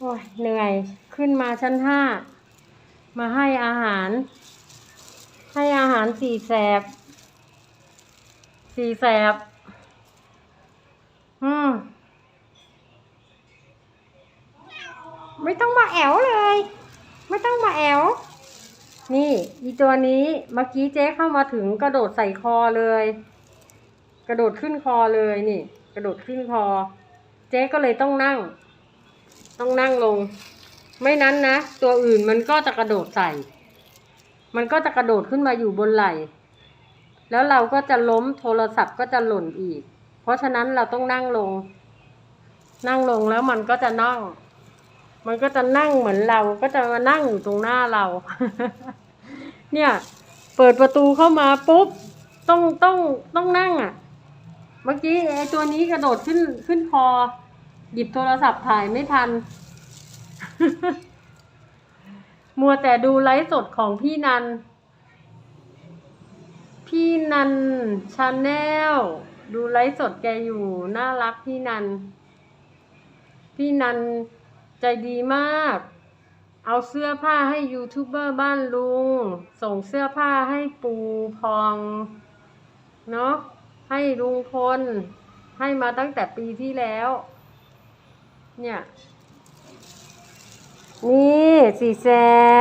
โอ้ยเหนื่อยขึ้นมาชั้นห้า มาให้อาหาร ให้อาหารสี่แสบ สี่แสบ อืม ไม่ต้องมาแอวเลย ไม่ต้องมาแอวนี่ อีตัวนี้เมื่อกี้เจ๊เข้ามาถึงกระโดดใส่คอเลย กระโดดขึ้นคอเลยนี่ กระโดดขึ้นคอ เจ๊ก็เลยต้องนั่ง ต้องนั่งลง ไม่นั้นนะ ตัวอื่นมันก็จะกระโดดใส่ มันก็จะกระโดดขึ้นมาอยู่บนไหล่ แล้วเราก็จะล้มโทรศัพท์ก็จะหล่นอีก เพราะฉะนั้นเราต้องนั่งลง นั่งลงแล้วมันก็จะนั่ง มันก็จะนั่งเหมือนเรา ก็จะมานั่งอยู่ตรงหน้าเรา เนี่ย เปิดประตูเข้ามาปุ๊บ ต้องต้องต้องนั่งอะ เมื่อกี้ไอ้ตัวนี้กระโดดขึ้นขึ้นคอ หยิบโทรศัพท์ถ่ายไม่ทัน มัวแต่ดูไลฟ์สดของพี่นัน พี่นันชาแนลดูไลฟ์สดแกอยู่ น่ารักพี่นัน พี่นันใจดีมาก เอาเสื้อผ้าให้ยูทูบเบอร์บ้านลุง ส่งเสื้อผ้าให้ปูพองเนาะให้ลุงพลให้มาตั้งแต่ปีที่แล้ว เนี่ย นี่สีแซ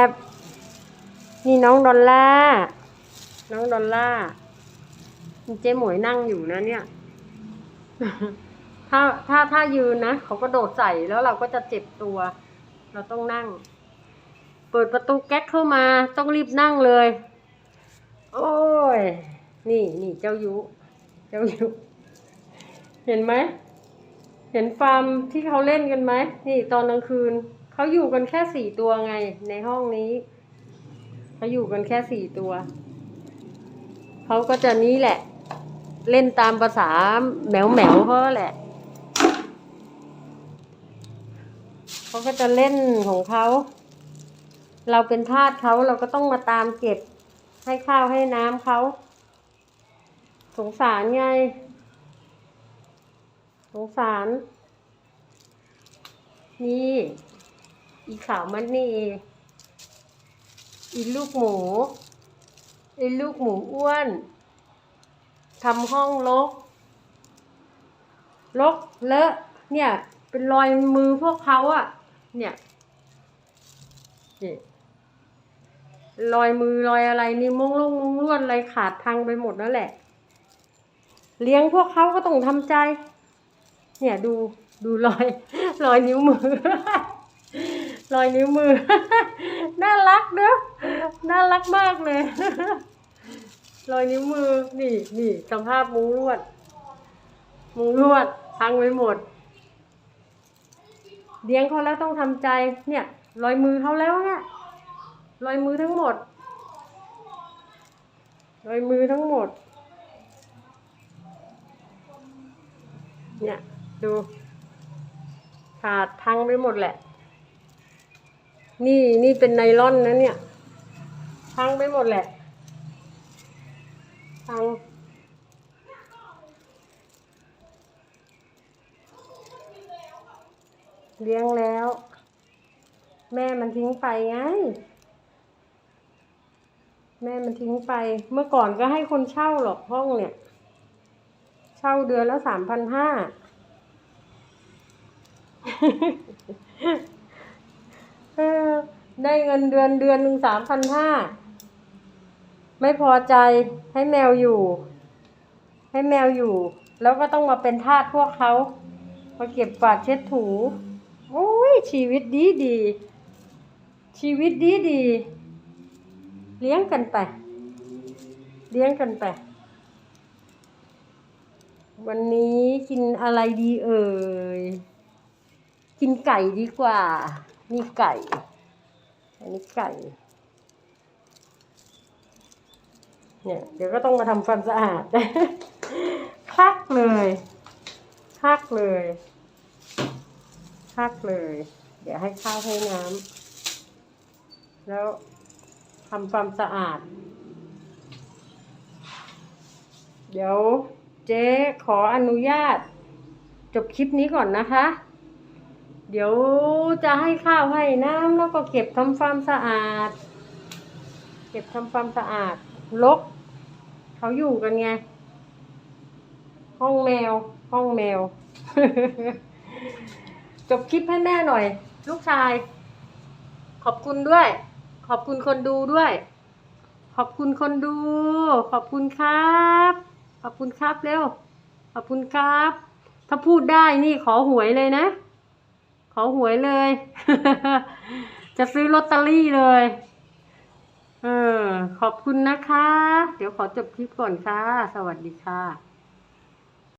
บนี่น้องดอลล่า น้องดอลล่ามีเจ๊หมวยนั่งอยู่นะเนี่ย ถ้าถ้าถ้ายืนนะเขาก็โดดใส่แล้วเราก็จะเจ็บตัว เราต้องนั่ง เปิดประตูแก๊กเข้ามาต้องรีบนั่งเลย โอ้ย นี่นี่เจ้ายุ เจ้ายุ เห็นไหม เห็นฟาร์มที่เขาเล่นกันไหมนี่ตอนกลางคืนเขาอยู่กันแค่สี่ตัวไง ในห้องนี้เขาอยู่กันแค่สี่ตัวเขาก็จะนี้แหละ เล่นตามภาษาแหมวแหมวเขาแหละเขาก็จะเล่นของเขาเราเป็นทาสเขาเราก็ต้องมาตามเก็บให้ข้าวให้น้ำเขาสงสารไง สงสาร นี่ อีขาวมันนี่ อีลูกหมู อีลูกหมูอ้วนทำห้องลกลกเลอะ เนี่ย เป็นรอยมือพวกเขาอะเนี่ยนี่รอยมือรอยอะไรนี่มุงลงมุงลวดอะไรขาดพังไปหมดนั่นแหละ เลี้ยงพวกเขาก็ต้องทำใจ เนี่ยดูดูรอยรอยนิ้วมือ รอยนิ้วมือ น่ารักเนอะน่ารักมากเลย รอยนิ้วมือ นี่นี่สภาพมุงลวด มุงลวดพังไปหมดเลี้ยงเขาแล้วต้องทำใจ เนี่ย รอยมือเขาแล้วเนี่ยรอยมือทั้งหมด รอยมือทั้งหมด เนี่ย ดู ขาดพังไปหมดแหละ นี่นี่เป็นไนล่อนนะเนี่ย พังไปหมดแหละ พัง เลี้ยงแล้ว แม่มันทิ้งไปไงแม่มันทิ้งไป เมื่อก่อนก็ให้คนเช่าหรอกห้องเนี่ย เช่าเดือนละสามพันห้า ได้เงินเดือนเดือนหนึ่งสามพันห้า ไม่พอใจให้แมวอยู่ ให้แมวอยู่ แล้วก็ต้องมาเป็นทาสพวกเขามาเก็บกวาดเช็ดถู โอ้ย ชีวิตดีดี ชีวิตดีดี เลี้ยงกันไป เลี้ยงกันไป วันนี้กินอะไรดีเอ่ย กินไก่ดีกว่า นี่ไก่ อันนี้ไก่ เนี่ย เดี๋ยวก็ต้องมาทำความสะอาดคักเลยคักเลยคักเลย เดี๋ยวให้ข้าวให้น้ำแล้วทำความสะอาด เดี๋ยวเจ๊ขออนุญาตจบคลิปนี้ก่อนนะคะ เดี๋ยวจะให้ข้าวให้น้ำแล้วก็เก็บทำความสะอาด เก็บทำความสะอาดลกเขาอยู่กันไง ห้องแมว ห้องแมว จบคลิปให้แม่หน่อย ลูกชาย ขอบคุณด้วย ขอบคุณคนดูด้วย ขอบคุณคนดู ขอบคุณครับ ขอบคุณครับเร็ว ขอบคุณครับ ถ้าพูดได้นี่ขอหวยเลยนะ ขอหวยเลย จะซื้อลอตเตอรี่เลย เออ ขอบคุณนะคะ เดี๋ยวขอจบคลิปก่อนค่ะ สวัสดีค่ะ